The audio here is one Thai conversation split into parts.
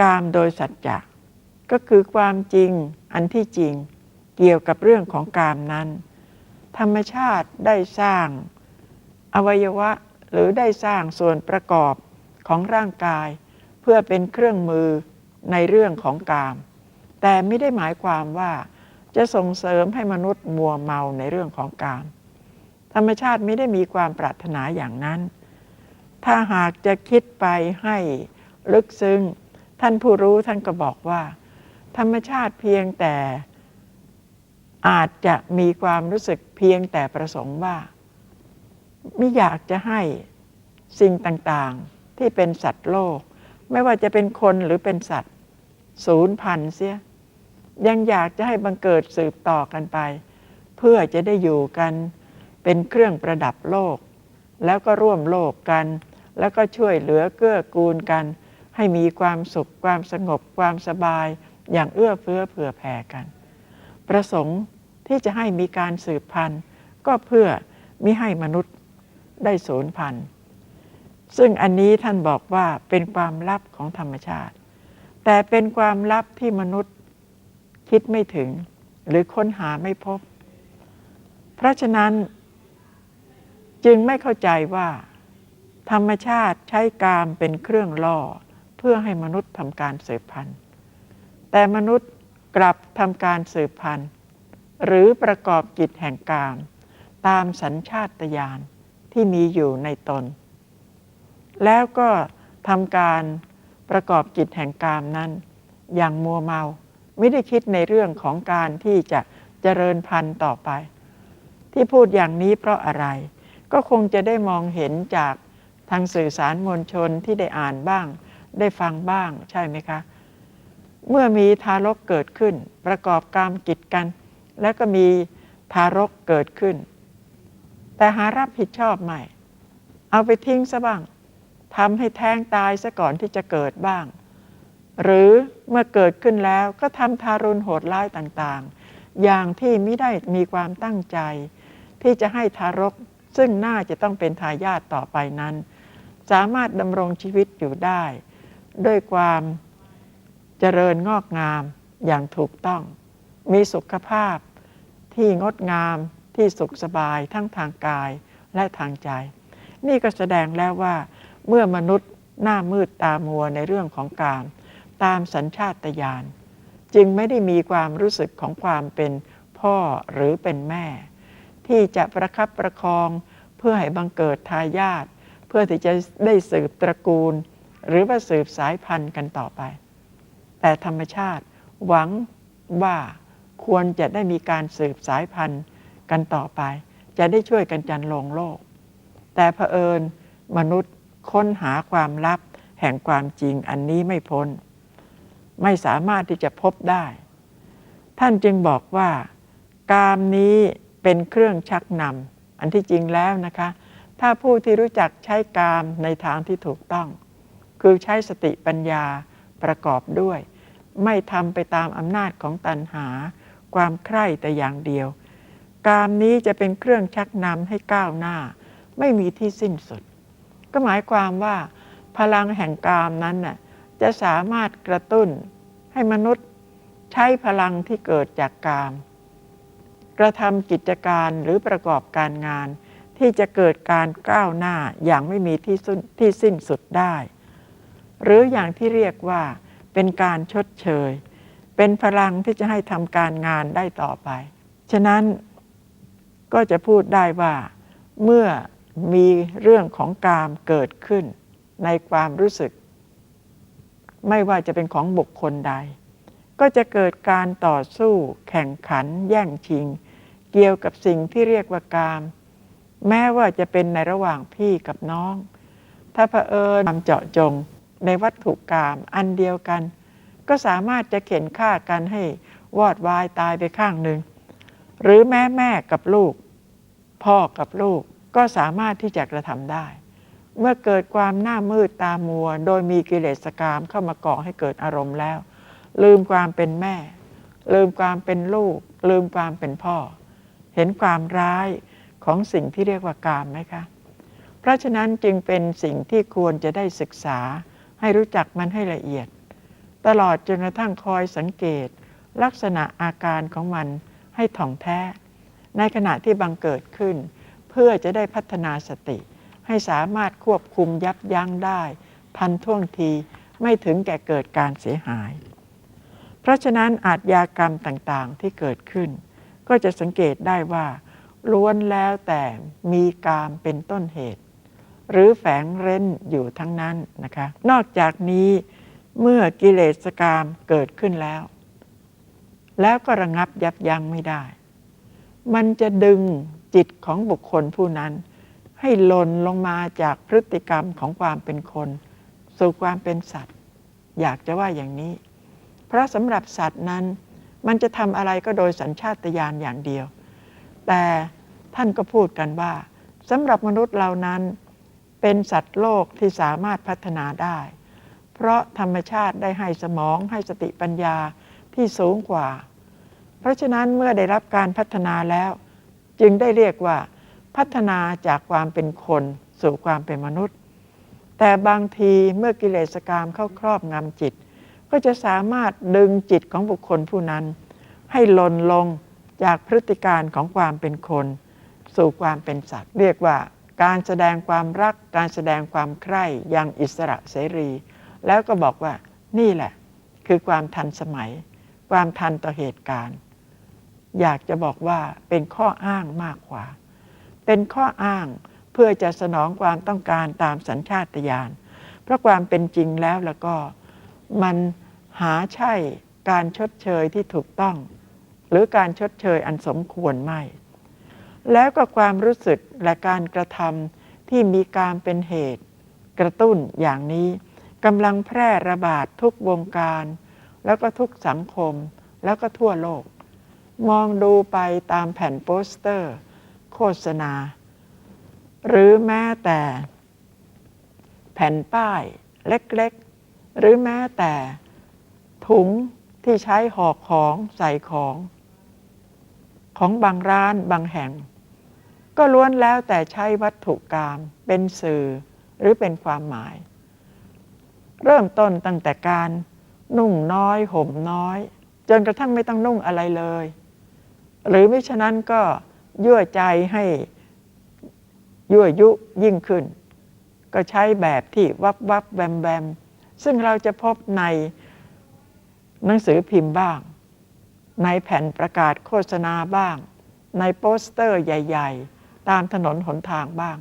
กามโดยสัจจะก็คือความจริงอันที่จริงเกี่ยวกับเรื่องของกามนั้น ธรรมชาติได้สร้าง อวัยวะหรือได้สร้างส่วนประกอบของร่างกาย เพื่อเป็นเครื่องมือในเรื่องของกาม แต่ไม่ได้หมายความว่าจะส่งเสริมให้มนุษย์มัวเมาในเรื่องของกาม ธรรมชาติไม่ได้มีความปรารถนาอย่างนั้น ถ้าหากจะคิดไปให้ลึกซึ้ง ท่านผู้รู้ท่านก็บอกว่า ธรรมชาติเพียงแต่อาจจะมีความรู้สึกเพียงแต่ประสงค์ว่า ไม่อยากจะให้สิ่งต่างๆที่เป็นสัตว์โลก ไม่ว่าจะเป็นคนหรือเป็นสัตว์ศูนย์พันเสีย ยังอยากจะให้บังเกิดสืบต่อกันไป เพื่อจะได้อยู่กันเป็นเครื่องประดับโลก แล้วก็ร่วมโลกกัน แล้วก็ช่วยเหลือเกื้อกูลกัน ให้มีความสุขความสงบความสบายอย่างเอื้อเฟื้อเผื่อแผ่กัน ประสงค์ที่จะให้มีการสืบพันธุ์ ก็เพื่อมิให้มนุษย์ได้สูญพันธุ์ ซึ่งอันนี้ท่านบอกว่าเป็นความลับของธรรมชาติ แต่เป็นความลับที่มนุษย์คิดไม่ถึง หรือค้นหาไม่พบ เพราะฉะนั้นจึงไม่เข้าใจว่า ธรรมชาติใช้กามเป็นเครื่องล่อ พื่อให้มนุษย์ทำการสืบพันธุ์ แต่มนุษย์กลับทำการสืบพันธุ์ หรือประกอบกิจแห่งกาม ตามสัญชาตญาณที่มีอยู่ในตน แล้วก็ทำการประกอบกิจแห่งกามนั้น อย่างมัวเมาไม่ได้คิดในเรื่องของการที่จะเจริญพันธุ์ต่อไป ที่พูดอย่างนี้เพราะอะไร ก็คงจะได้มองเห็นจากทางสื่อสารมวลชนที่ได้อ่านบ้าง ได้ฟังบ้างใช่ไหมคะ เมื่อมีทารกเกิดขึ้น ประกอบกรรมกิจกัน แล้วก็มีทารกเกิดขึ้น แต่หารับผิดชอบไม่ เอาไปทิ้งซะบ้างทำให้แท้งตายซะก่อนที่จะเกิดบ้าง หรือเมื่อเกิดขึ้นแล้วก็ทำทารุณโหดร้ายต่างๆ อย่างที่ไม่ได้มีความตั้งใจ ที่จะให้ทารกซึ่งน่าจะต้องเป็นทายาทต่อไปนั้น สามารถดำรงชีวิตอยู่ได้ ด้วยความเจริญงอกงามอย่างถูกต้อง มีสุขภาพที่งดงามที่สุขสบายทั้งทางกายและทางใจ นี่ก็แสดงแล้วว่า เมื่อมนุษย์หน้ามืดตามัวในเรื่องของกามตามสัญชาตญาณจึงไม่ได้มีความรู้สึกของความเป็นพ่อหรือเป็นแม่ ที่จะประคับประคองเพื่อให้บังเกิดทายาทเพื่อที่จะได้สืบตระกูล หรือว่าสืบสายพันธุ์กันต่อไป แต่ธรรมชาติหวังว่าควรจะได้มีการสืบสายพันธุ์กันต่อไป จะได้ช่วยกันจันลงโลก แต่เผอิญมนุษย์ค้นหาความลับแห่งความจริงอันนี้ไม่พ้น ไม่สามารถที่จะพบได้ ท่านจึงบอกว่า กามนี้เป็นเครื่องชักนำอันที่จริงแล้วนะคะ ถ้าผู้ที่รู้จักใช้กามในทางที่ถูกต้อง คือใช้สติปัญญาประกอบด้วย ไม่ทำไปตามอำนาจของตัณหา ความใคร่แต่อย่างเดียว กามนี้จะเป็นเครื่องชักนำให้ก้าวหน้า ไม่มีที่สิ้นสุด ก็หมายความว่า พลังแห่งกามนั้นน่ะจะสามารถกระตุ้นให้มนุษย์ใช้พลังที่เกิดจากกาม กระทำกิจการหรือประกอบการงานที่จะเกิดการก้าวหน้าอย่างไม่มีที่สุดที่สิ้นสุดได้ หรืออย่างที่เรียกว่าเป็นการชดเชย เป็นพลังที่จะให้ทำการงานได้ต่อไป ฉะนั้นก็จะพูดได้ว่า เมื่อมีเรื่องของกามเกิดขึ้นในความรู้สึก ไม่ว่าจะเป็นของบุคคลใด ก็จะเกิดการต่อสู้แข่งขัน แย่งชิง เกี่ยวกับสิ่งที่เรียกว่ากาม แม้ว่าจะเป็นในระหว่างพี่กับน้อง ถ้าเผอิญทำเจาะจง ในวัตถุกรรมอันเดียวกัน ก็สามารถจะเข็นฆ่ากันให้วอดวายตายไปข้างหนึ่ง หรือแม่แม่กับลูก พ่อกับลูกก็สามารถที่จะกระทำได้ เมื่อเกิดความหน้ามืดตามัว โดยมีกิเลสกรรมเข้ามาก่อให้เกิดอารมณ์แล้ว ลืมความเป็นแม่ ลืมความเป็นลูก ลืมความเป็นพ่อ เห็นความร้ายของสิ่งที่เรียกว่ากามไหมคะ เพราะฉะนั้นจึงเป็นสิ่งที่ควรจะได้ศึกษา ให้รู้จักมันให้ละเอียด ตลอดจนกระทั่งคอยสังเกต ลักษณะอาการของมันให้ถ่องแท้ ในขณะที่บังเกิดขึ้น เพื่อจะได้พัฒนาสติ ให้สามารถควบคุมยับยั้งได้ ทันท่วงทีไม่ถึงแก่เกิดการเสียหาย เพราะฉะนั้นอาจยากรรมต่างๆที่เกิดขึ้น ก็จะสังเกตได้ว่าล้วนแล้วแต่มีกามเป็นต้นเหตุ หรือแฝงเร้นอยู่ทั้งนั้นนะคะ นอกจากนี้เมื่อกิเลสกามเกิดขึ้นแล้ว แล้วก็ระงับยับยั้งไม่ได้ มันจะดึงจิตของบุคคลผู้นั้น ให้หล่นลงมาจากพฤติกรรมของความเป็นคน สู่ความเป็นสัตว์ อยากจะว่าอย่างนี้ เพราะสำหรับสัตว์นั้น มันจะทำอะไรก็โดยสัญชาตญาณอย่างเดียว แต่ท่านก็พูดกันว่าสำหรับมนุษย์เหล่านั้น เป็นสัตว์โลกที่สามารถพัฒนาได้ เพราะธรรมชาติได้ให้สมองให้สติปัญญาที่สูงกว่า เพราะฉะนั้นเมื่อได้รับการพัฒนาแล้ว จึงได้เรียกว่า พัฒนาจากความเป็นคนสู่ความเป็นมนุษย์ แต่บางทีเมื่อกิเลสกรรมเข้าครอบงำจิต ก็จะสามารถดึงจิตของบุคคลผู้นั้น ให้หล่นลงจากพฤติการของความเป็นคน สู่ความเป็นสัตว์ เรียกว่า การแสดงความรัก การแสดงความใคร่อย่างอิสระเสรี แล้วก็บอกว่านี่แหละ คือความทันสมัย ความทันต่อเหตุการณ์ อยากจะบอกว่าเป็นข้ออ้างมากกว่า เป็นข้ออ้างเพื่อจะสนองความต้องการตามสัญชาตญาณเพราะความเป็นจริงแล้วแล้วก็มันหาใช่การชดเชยที่ถูกต้อง หรือการชดเชยอันสมควรไม่ แล้วก็ความรู้สึกและการกระทำที่มีการเป็นเหตุ กระตุ้นอย่างนี้กำลังแพร่ระบาดทุกวงการ แล้วก็ทุกสังคมแล้วก็ทั่วโลก มองดูไปตามแผ่นโปสเตอร์ โฆษณา หรือแม้แต่ แผ่นป้ายเล็กๆ หรือแม้แต่ ถุงที่ใช้ห่อของใส่ของ ของบางร้านบางแห่ง ก็ล้วนแล้วแต่ใช้วัตถุกรรมเป็นสื่อหรือเป็นความหมาย เริ่มต้นตั้งแต่การนุ่งน้อยห่มน้อย จนกระทั่งไม่ต้องนุ่งอะไรเลย หรือไม่ฉะนั้นก็ยั่วใจให้ยั่วยุยิ่งขึ้น ก็ใช้แบบที่วับวับแบมแบมซึ่งเราจะพบในหนังสือพิมพ์บ้าง ในแผ่นประกาศโฆษณาบ้าง ในโปสเตอร์ใหญ่ ๆ ตามถนนหนทางบ้าง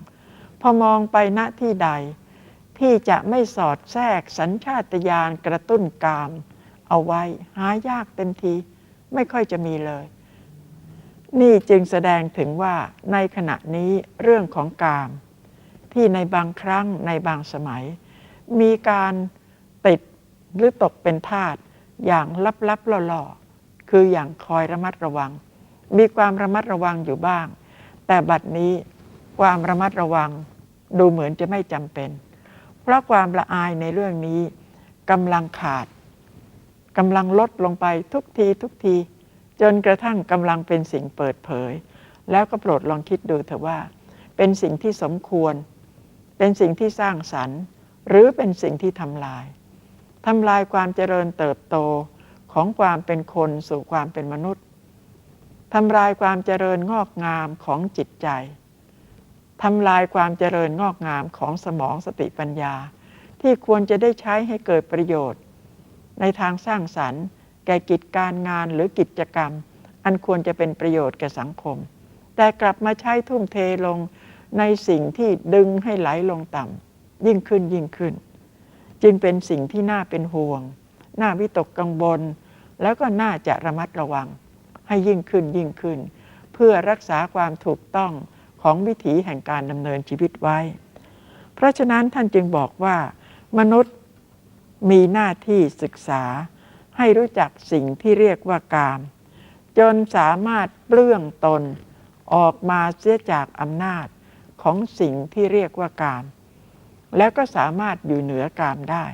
พอมองไปณที่ใด ที่จะไม่สอดแทรกสัญชาตญาณกระตุ้นกาม เอาไว้หายากเต็มที ไม่ค่อยจะมีเลย นี่จึงแสดงถึงว่าในขณะนี้เรื่องของกาม ที่ในบางครั้งในบางสมัย มีการติดหรือตกเป็นทาสอย่างลับๆล่อๆคืออย่างคอยระมัดระวัง มีความระมัดระวังอยู่บ้าง แต่บัดนี้ความระมัดระวังดูเหมือนจะไม่จำเป็น เพราะความละอายในเรื่องนี้กำลังขาดกำลังลดลงไปทุกทีทุกที จนกระทั่งกำลังเป็นสิ่งเปิดเผย แล้วก็โปรดลองคิดดูเถอะว่า เป็นสิ่งที่สมควร เป็นสิ่งที่สร้างสรรค์ หรือเป็นสิ่งที่ทำลายทำลายความเจริญเติบโตของความเป็นคนสู่ความเป็นมนุษย์ ทำลายความเจริญงอกงามของจิตใจทำลายความเจริญงอกงามของสมองสติปัญญา ที่ควรจะได้ใช้ให้เกิดประโยชน์ ในทางสร้างสรรค์ แก่กิจการงานหรือกิจกรรม อันควรจะเป็นประโยชน์แก่สังคม แต่กลับมาใช้ทุ่มเทลงในสิ่งที่ดึงให้ไหลลงต่ำยิ่งขึ้นยิ่งขึ้น จึงเป็นสิ่งที่น่าเป็นห่วง น่าวิตกกังวลแล้วก็น่าจะระมัดระวัง ให้ยิ่งขึ้นยิ่งขึ้น เพื่อรักษาความถูกต้องของวิถีแห่งการดำเนินชีวิตไว้ เพราะฉะนั้นท่านจึงบอกว่า มนุษย์มีหน้าที่ศึกษา ให้รู้จักสิ่งที่เรียกว่ากาม จนสามารถเปลื้องตนออกมาเสียจากอำนาจของสิ่งที่เรียกว่ากาม แล้วก็สามารถอยู่เหนือกามได้